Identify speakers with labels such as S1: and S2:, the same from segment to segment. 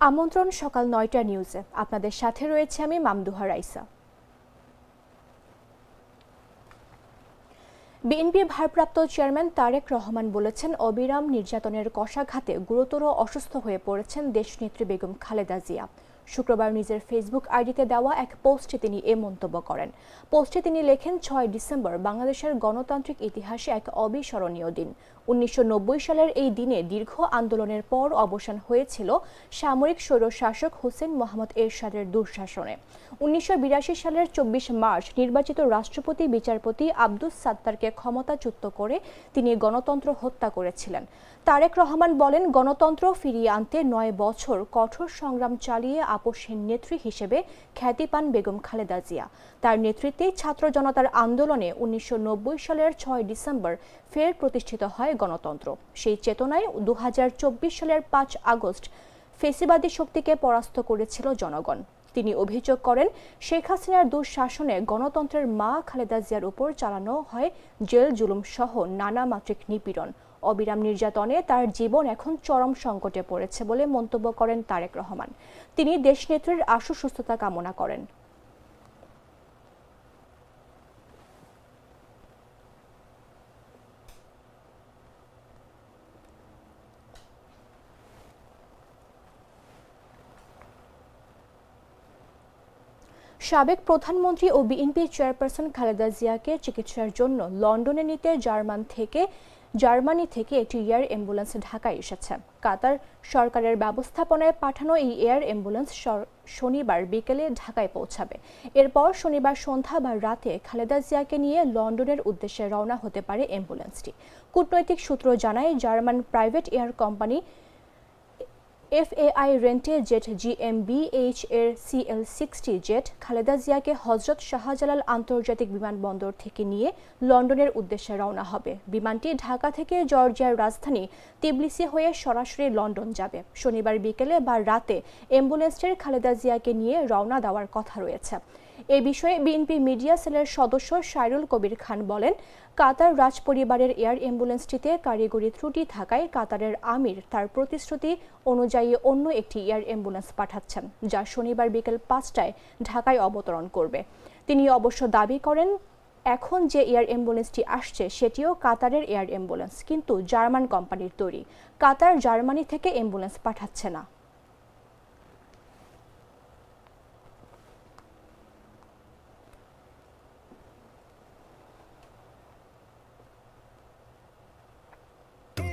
S1: আমন্ত্রণ সকাল নয়টা নিউজে। আপনাদের সাথে রয়েছে আমি মামদুহা রাইসা। বিএনপি ভারপ্রাপ্ত চেয়ারম্যান তারেক রহমান বলেছেন, অবিরাম নির্যাতনের কষাঘাতে গুরুতর অসুস্থ হয়ে পড়েছেন দেশনেত্রী বেগম খালেদা জিয়া। শুক্রবার নিজের ফেসবুক আইডিতে দেওয়া এক পোস্টে তিনি এ মন্তব্য করেন। পোস্টে তিনি লেখেন, ছয় ডিসেম্বর বাংলাদেশের গণতান্ত্রিক ইতিহাসে এক অবিস্মরণীয় দিন। উনিশশো সালের এই দিনে দীর্ঘ আন্দোলনের পর অবসান হয়েছিল সামরিক স্বৈরশাসক হোসেন মোহাম্মদ এরশাদের দুঃশাসনে। উনিশশো বিরাশি সালের চব্বিশ মার্চ নির্বাচিত রাষ্ট্রপতি বিচারপতি আব্দুস সাত্তারকে ক্ষমতাচ্যুত করে তিনি গণতন্ত্র হত্যা করেছিলেন। তারেক রহমান বলেন, গণতন্ত্র ফিরিয়ে আনতে নয় বছর কঠোর সংগ্রাম চালিয়ে আপোষের নেত্রী হিসেবে খ্যাতি পান বেগম খালেদা জিয়া। তার নেতৃত্বে ছাত্র জনতার আন্দোলনে উনিশশো সালের ছয় ডিসেম্বর ফের প্রতিষ্ঠিত হয় গণতন্ত্র। সেই চেতনায় দু হাজার চব্বিশ সালের পাঁচ আগস্ট ফেসিবাদী শক্তিকে পরাস্ত করেছিল জনগণ। তিনি অভিযোগ করেন, শেখ হাসিনার দুঃশাসনে গণতন্ত্রের মা খালেদা জিয়ার উপর চালানো হয় জেল জুলুম সহ নানা মাত্রিক নিপীড়ন। অবিরাম নির্যাতনে তার জীবন এখন চরম সংকটে পড়েছে বলে মন্তব্য করেন তারেক রহমান। তিনি দেশনেত্রীর আশু সুস্থতা কামনা করেন। সাবেক প্রধানমন্ত্রী ও বিএনপি চেয়ারপারসন খালেদা জিয়াকে চিকিৎসার জন্য লন্ডনে নিতে জার্মান থেকে জার্মানি থেকে একটি এয়ার অ্যাম্বুলেন্স ঢাকায় এসেছে। কাতার সরকারের ব্যবস্থাপনায় পাঠানো এই এয়ার অ্যাম্বুলেন্স শনিবার বিকেলে ঢাকায় পৌঁছাবে। এরপর শনিবার সন্ধ্যা বা রাতে খালেদা জিয়াকে নিয়ে লন্ডনের উদ্দেশ্যে রওনা হতে পারে অ্যাম্বুলেন্সটি। কূটনৈতিক সূত্র জানায়, German private air company FAI রেন্টে jet জিএমবিএইচ এর সিএল সিক্সটি জেট খালেদা জিয়াকে হজরত শাহজালাল আন্তর্জাতিক বিমানবন্দর থেকে নিয়ে লন্ডনের উদ্দেশ্যে রওনা হবে। বিমানটি ঢাকা থেকে জর্জিয়ার রাজধানী তিবলিসি হয়ে সরাসরি লন্ডন যাবে। শনিবার বিকেলে বা রাতে অ্যাম্বুলেন্সটির খালেদা জিয়াকে নিয়ে রওনা দেওয়ার কথা রয়েছে। এ বিষয়ে বিএনপি মিডিয়া সেলের সদস্য সাইরুল কবির খান বলেন, কাতার রাজ পরিবারের এয়ার অ্যাম্বুলেন্সটিতে কারিগরি ত্রুটি থাকায় কাতারের আমির তার প্রতিশ্রুতি অনুযায়ী অন্য একটি এয়ার অ্যাম্বুলেন্স পাঠাচ্ছেন, যা শনিবার বিকেল পাঁচটায় ঢাকায় অবতরণ করবে। তিনি অবশ্য দাবি করেন, এখন যে এয়ার অ্যাম্বুলেন্সটি আসছে সেটিও কাতারের এয়ার অ্যাম্বুলেন্স, কিন্তু জার্মান কোম্পানির তৈরি। কাতার জার্মানি থেকে অ্যাম্বুলেন্স পাঠাচ্ছে না।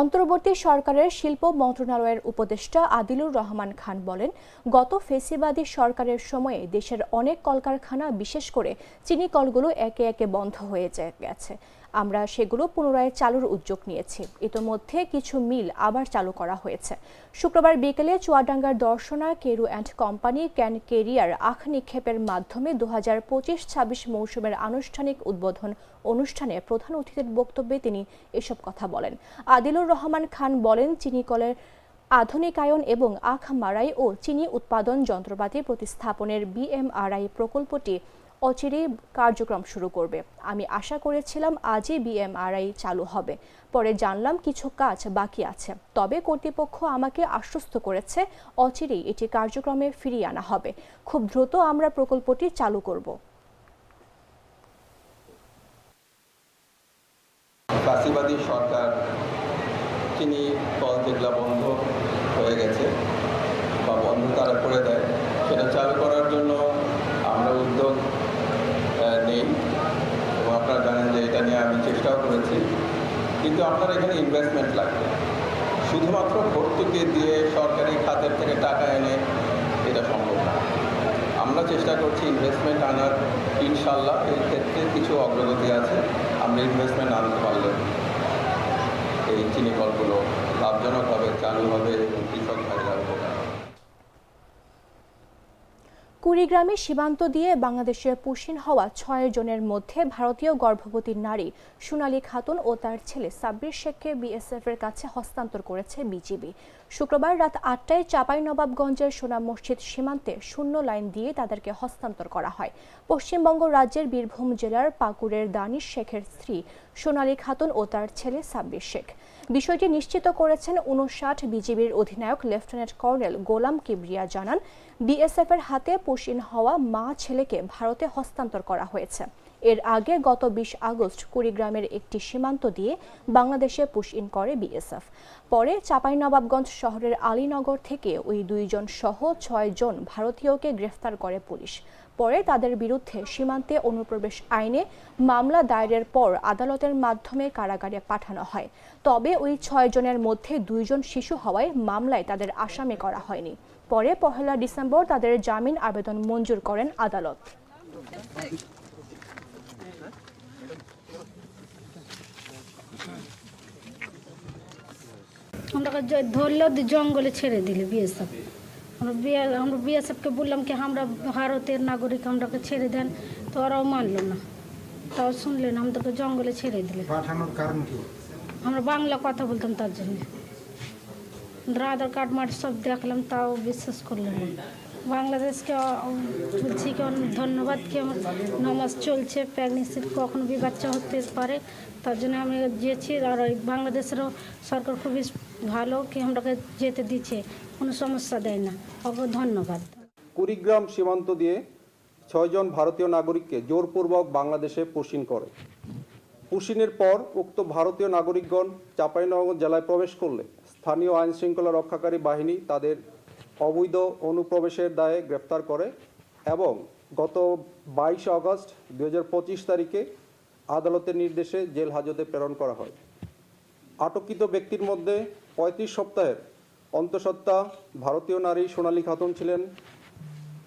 S1: অন্তর্বর্তী সরকারের শিল্প মন্ত্রণালয়ের উপদেষ্টা আদিলুর রহমান খান বলেন, গত ফেসিবাদী সরকারের সময়ে দেশের অনেক কলকারখানা, বিশেষ করে চিনি কলগুলো একে একে বন্ধ হয়ে গেছে। আমরা সেগুলো পুনরায় চালুর উদ্যোগ নিয়েছি। ইতোমধ্যে কিছু মিল আবার চালু করা হয়েছে। শুক্রবার বিকেলে চুয়াডাঙ্গার Darshana, Keru and company, cane carrier আখ নিক্ষেপের মাধ্যমে দু হাজার পঁচিশ ছাব্বিশ মৌসুমের আনুষ্ঠানিক উদ্বোধন অনুষ্ঠানে প্রধান অতিথির বক্তব্যে তিনি এসব কথা বলেন। আদিলুর রহমান খান বলেন চিনিকলের আধুনিকায়ন এবং আখ মারাই ও চিনি উৎপাদন যন্ত্রপাতি প্রতিস্থাপনের বিএমআরআই প্রকল্পটি অচিরেই কার্যক্রম শুরু করবে। আমি আশা করেছিলাম আজই বিএমআরআই চালু হবে। পরে জানলাম কিছু কাজ বাকি আছে। তবে কর্তৃপক্ষ আমাকে আশ্বস্ত করেছে, অচিরেই এটি কার্যক্রমে ফিরিয়ে আনা হবে। খুব দ্রুত আমরা প্রকল্পটি চালু করব।
S2: ফাঁসিবাদী সরকার চিনি কল যেগুলো বন্ধ হয়ে গেছে বা বন্ধ তারা করে দেয়, সেটা চালু করার জন্য আমরা উদ্যোগ নেই। এবং আপনারা জানেন যে এটা নিয়ে আমি চেষ্টাও করেছি। কিন্তু আপনার এখানে ইনভেস্টমেন্ট লাগবে। শুধুমাত্র ভর্তুকি দিয়ে সরকারি খাতের থেকে টাকা এনে এটা সম্ভব না। আমরা চেষ্টা করছি ইনভেস্টমেন্ট আনার, ইনশাল্লাহ এই ক্ষেত্রে কিছু অগ্রগতি আছে। আমরা ইনভেস্টমেন্ট আনতে পারলে এই চিনিকলগুলো লাভজনক হবে চালু হবে এবং কৃষক
S1: কুড়িগ্রামে সীমান্ত দিয়ে বাংলাদেশে পুষিন হওয়া ছয় জনের মধ্যে ভারতীয় গর্ভবতী নারী সোনালী খাতুন ও তার ছেলে সাব্বির শেখকে বিএসএফ এর কাছে হস্তান্তর করেছে বিজিবি। শুক্রবার রাত আটটায় চাঁপাইনবাবগঞ্জের সোনা মসজিদ সীমান্তে শূন্য লাইন দিয়ে তাদেরকে হস্তান্তর করা হয়। পশ্চিমবঙ্গ রাজ্যের বীরভূম জেলার পাকুড়ের দানিশ শেখের স্ত্রী সোনালী খাতুন ও তার ছেলে সাব্বির শেখ। বিষয়টি নিশ্চিত করেছেন উনষাট বিজিবির অধিনায়ক লেফটেন্যান্ট কর্নেল গোলাম কিবরিয়া জানান বিএসএফ এর হাতে পুশিন হওয়া মা ছেলেকে ভারতে হস্তান্তর করা হয়েছে। এর আগে গত বিশ আগস্ট কুড়িগ্রামের একটি সীমান্ত দিয়ে বাংলাদেশে পুশ ইন করে বিএসএফ। পরে চাঁপাইনবাবগঞ্জ শহরের আলীনগর থেকে ওই দুইজন সহ ছয় জন ভারতীয়কে গ্রেফতার করে পুলিশ। পরে তাদের বিরুদ্ধে সীমান্তে অনুপ্রবেশ আইনে মামলা দায়েরের পর আদালতের মাধ্যমে কারাগারে পাঠানো হয়। তবে ওই ছয় জনের মধ্যে দুইজন শিশু হওয়ায় মামলায় তাদের আসামি করা হয়নি। পরে পহেলা ডিসেম্বর তাদের জামিন আবেদন মঞ্জুর করেন আদালত।
S3: আমরা জঙ্গলে ছেড়ে দিলে বিএসএফ আমরা বিএ আমরা বিএসএফকে বললাম কি আমরা ভারতের নাগরিক আমরাকে ছেড়ে দেন। তো ওরাও মানলো না। তাও শুনলেন আমাদেরকে জঙ্গলে ছেড়ে দিলে
S4: পাঠানোর কারণ কি?
S3: আমরা বাংলা কথা বলতাম তার জন্য। আধার কার্ড মাঠ সব দেখলাম তাও বিশ্বাস করলেন না। বাংলাদেশকে বলছি কি অনেক ধন্যবাদ কি আমার নামাজ চলছে প্রেগনেন্সির কখনো বি বাচ্চা হতে পারে তার জন্য আমি গিয়েছি। আর ওই বাংলাদেশেরও সরকার খুবই ভালো কি আমরাকে যেতে দিচ্ছে। কোনো সমস্যা দেয় না। ধন্যবাদ।
S5: কুড়িগ্রাম সীমান্ত দিয়ে ছয়জন ভারতীয় নাগরিককে জোরপূর্বক বাংলাদেশে পুশিন করে। পুশিনের পর উক্ত ভারতীয় নাগরিকগণ চাঁপাইনগর জেলায় প্রবেশ করলে স্থানীয় আইন শৃঙ্খলা রক্ষাকারী বাহিনী তাদের অবৈধ অনুপ্রবেশের দায়ে গ্রেপ্তার করে এবং গত বাইশ আগস্ট দু হাজার পঁচিশ তারিখে আদালতের নির্দেশে জেল হাজতে প্রেরণ করা হয়। আটককৃত ব্যক্তির মধ্যে পঁয়ত্রিশ সপ্তাহের অন্তঃসত্ত্বা ভারতীয় নারী সোনালী খাতুন ছিলেন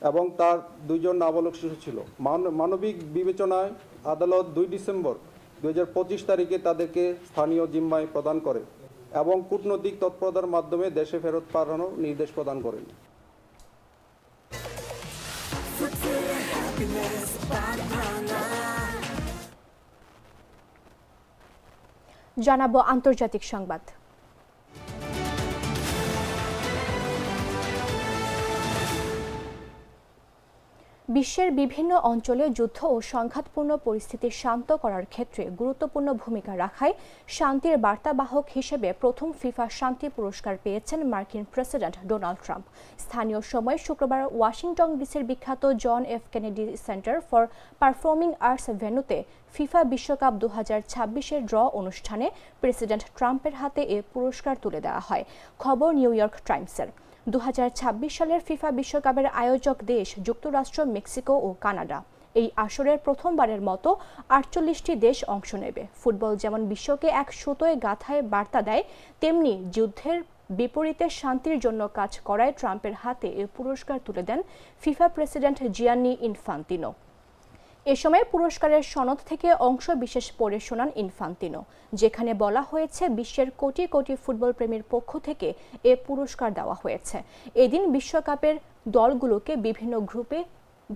S5: এবং তার দুইজন নাবালক শিশু ছিল। মান- মানবিক বিবেচনায় আদালত দুই ডিসেম্বর দু হাজার পঁচিশ তারিখে তাদেরকে স্থানীয় জিম্মায় প্রদান করে এবং কূটনৈতিক তৎপরতার মাধ্যমে দেশে ফেরত পাঠানোর নির্দেশ প্রদান করেন।
S1: জানাব আন্তর্জাতিক সংবাদ। বিশ্বের বিভিন্ন অঞ্চলে যুদ্ধ ও সংঘাতপূর্ণ পরিস্থিতি শান্ত করার ক্ষেত্রে গুরুত্বপূর্ণ ভূমিকা রাখায় শান্তির বার্তাবাহক হিসেবে প্রথম ফিফা শান্তি পুরস্কার পেয়েছেন মার্কিন প্রেসিডেন্ট ডোনাল্ড ট্রাম্প। স্থানীয় সময় শুক্রবার ওয়াশিংটন ডিসির বিখ্যাত John F Kennedy center for performing arts ভেন্যুতে ফিফা বিশ্বকাপ দু হাজার ছাব্বিশের ড্র অনুষ্ঠানে প্রেসিডেন্ট ট্রাম্পের হাতে এ পুরস্কার তুলে দেওয়া হয়। খবর নিউ ইয়র্ক টাইমসের। দু হাজার ছাব্বিশ সালের ফিফা বিশ্বকাপের আয়োজক দেশ যুক্তরাষ্ট্র, মেক্সিকো ও কানাডা। এই আসরের প্রথমবারের মতো আটচল্লিশটি দেশ অংশ নেবে। ফুটবল যেমন বিশ্বকে এক সুতোয় গাথায় বার্তা দেয়, তেমনি যুদ্ধের বিপরীতে শান্তির জন্য কাজ করায় ট্রাম্পের হাতে এ পুরস্কার তুলে দেন ফিফা প্রেসিডেন্ট জিয়ান্নি ইনফান্তিনো। এ সময় পুরস্কারের সনদ থেকে অংশ বিশেষ পড়ে শোনান ইনফান্তিনো, যেখানে বলা হয়েছে বিশ্বের কোটি কোটি ফুটবল প্রেমীর পক্ষ থেকে এ পুরস্কার দেওয়া হয়েছে। এদিন বিশ্বকাপের দলগুলোকে বিভিন্ন গ্রুপে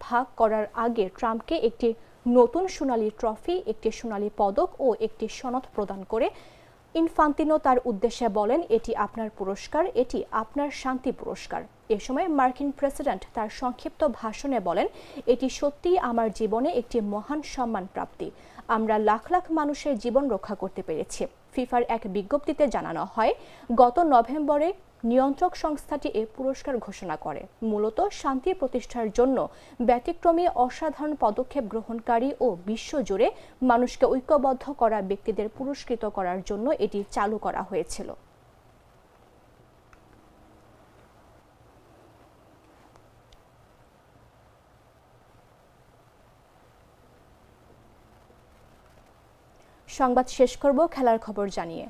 S1: ভাগ করার আগে ট্রাম্পকে একটি নতুন সোনালী ট্রফি, একটি সোনালী পদক ও একটি সনদ প্রদান করে ইনফান্তিনো তার উদ্দেশ্যে বলেন, এটি আপনার পুরস্কার, এটি আপনার শান্তি পুরস্কার। এ সময় মার্কিন প্রেসিডেন্ট তার সংক্ষিপ্ত ভাষণে বলেন, এটি সত্যিই আমার জীবনে একটি মহান সম্মান প্রাপ্তি। আমরা লাখ লাখ মানুষের জীবন রক্ষা করতে পেরেছি। ফিফার এক বিজ্ঞপ্তিতে জানানো হয়, গত নভেম্বরে নিয়ন্ত্রক সংস্থাটি এ পুরস্কার ঘোষণা করে। মূলত শান্তি প্রতিষ্ঠার জন্য ব্যতিক্রমী, অসাধারণ পদক্ষেপ গ্রহণকারী ও বিশ্বজুড়ে মানুষকে ঐক্যবদ্ধ করা ব্যক্তিদের পুরস্কৃত করার জন্য এটি চালু করা হয়েছিল। সংবাদ শেষ করব, খেলার খবর জানিয়ে।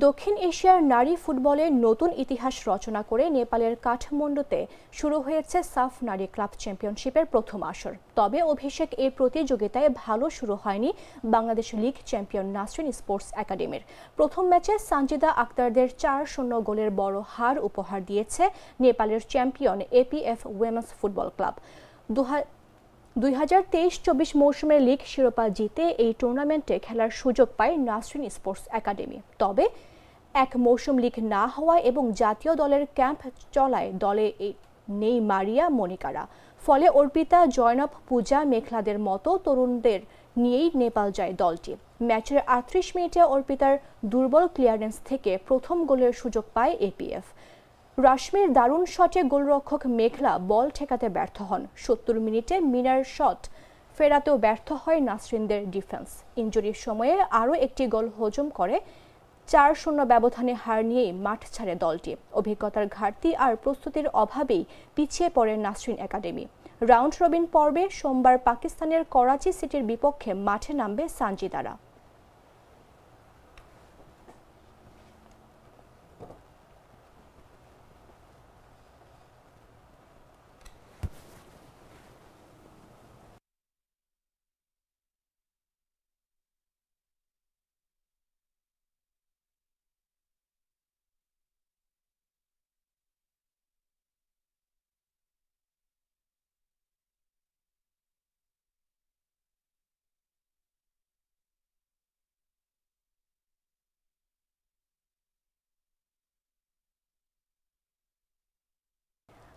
S1: দক্ষিণ এশিয়ার নারী ফুটবলে নতুন ইতিহাস রচনা করে নেপালের কাঠমান্ডুতে শুরু হয়েছে সাফ নারী ক্লাব চ্যাম্পিয়নশিপের প্রথম আসর। তবে অভিষেক এই প্রতিযোগিতায় ভালো শুরু হয়নি Bangladesh league champion Nasrin sports একাডেমির। প্রথম ম্যাচে সানজিদা আক্তারদের চার শূন্য গোলের বড় হার উপহার দিয়েছে নেপালের champion APF women's football club. দু দুই হাজার তেইশ চব্বিশ মৌসুমের লিগ শিরোপা জিতে এই টুর্নামেন্টে খেলার সুযোগ পায় নাসরিন স্পোর্টস একাডেমি। তবে এক মৌসুম লিগ না হওয়া এবং জাতীয় দলের ক্যাম্প চলায় দলে নেই মারিয়া মনিকারা। ফলে অর্পিতা, জয়নব, পূজা মেঘলাদের মতো তরুণদের নিয়েই নেপাল যায় দলটি। ম্যাচের আটত্রিশ মিনিটে অর্পিতার দুর্বল ক্লিয়ারেন্স থেকে প্রথম গোলের সুযোগ পায় এপিএফ। রাশমির দারুণ শটে গোলরক্ষক মেঘলা বল ঠেকাতে ব্যর্থ হন। সত্তর মিনিটে মিনার শট ফেরাতেও ব্যর্থ হয় নাসরিনদের ডিফেন্স। ইঞ্জুরির সময়ে আরও একটি গোল হজম করে চার শূন্য ব্যবধানে হার নিয়েই মাঠ ছাড়ে দলটি। অভিজ্ঞতার ঘাটতি আর প্রস্তুতির অভাবেই পিছিয়ে পড়ে নাসরিন একাডেমি। রাউন্ড রবিন পর্বে সোমবার পাকিস্তানের করাচি সিটির বিপক্ষে মাঠে নামবে সানজিদারা।